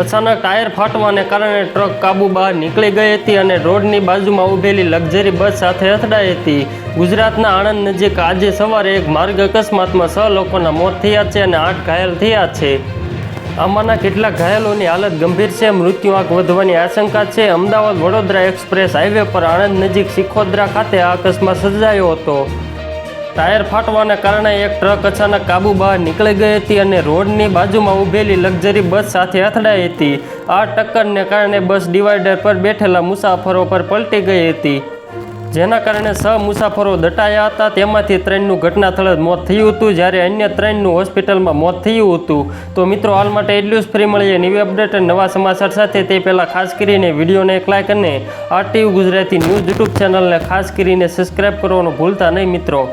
અચાનક ટાયર ફાટવાને કારણે ટ્રક કાબુ બહાર નીકળી ગઈ હતી અને રોડની બાજુમાં ઊભેલી લક્ઝરી બસ સાથે અથડાઈ હતી. ગુજરાતના આણંદ નજીક આજે સવારે એક માર્ગ અકસ્માતમાં છ લોકોના મોત થયા છે અને આઠ ઘાયલ થયા છે. આમાંના કેટલાક ઘાયલોની હાલત ગંભીર છે. મૃત્યુ આંક વધવાની આશંકા છે. અમદાવાદ વડોદરા એક્સપ્રેસ હાઈવે પર આણંદ નજીક શિખોદ્રા ખાતે આ અકસ્માત સર્જાયો હતો. ટાયર ફાટવાને કારણે એક ટ્રક અચાનક કાબુ બહાર નીકળી ગઈ હતી અને રોડની બાજુમાં ઊભેલી લક્ઝરી બસ સાથે અથડાઈ હતી. આ ટક્કરને કારણે બસ ડિવાઈડર પર બેઠેલા મુસાફરો પર પલટી ગઈ હતી. જેના કારણે છ મુસાફરો દટાયા હતા. તેમાંથી ત્રણનું ઘટના જ મોત થયું હતું. જ્યારે અન્ય ત્રણનું હોસ્પિટલમાં મોત થયું હતું. તો મિત્રો, હાલ માટે એટલું જ. ફ્રી મળીએ નવી અપડેટ અને નવા સમાચાર સાથે. તે પહેલાં ખાસ કરીને વિડીયોને એક લાઈક અને આરટીયુ ગુજરાતી ન્યૂઝ યુટ્યુબ ચેનલને ખાસ કરીને સબસ્ક્રાઈબ કરવાનું ભૂલતા નહીં મિત્રો.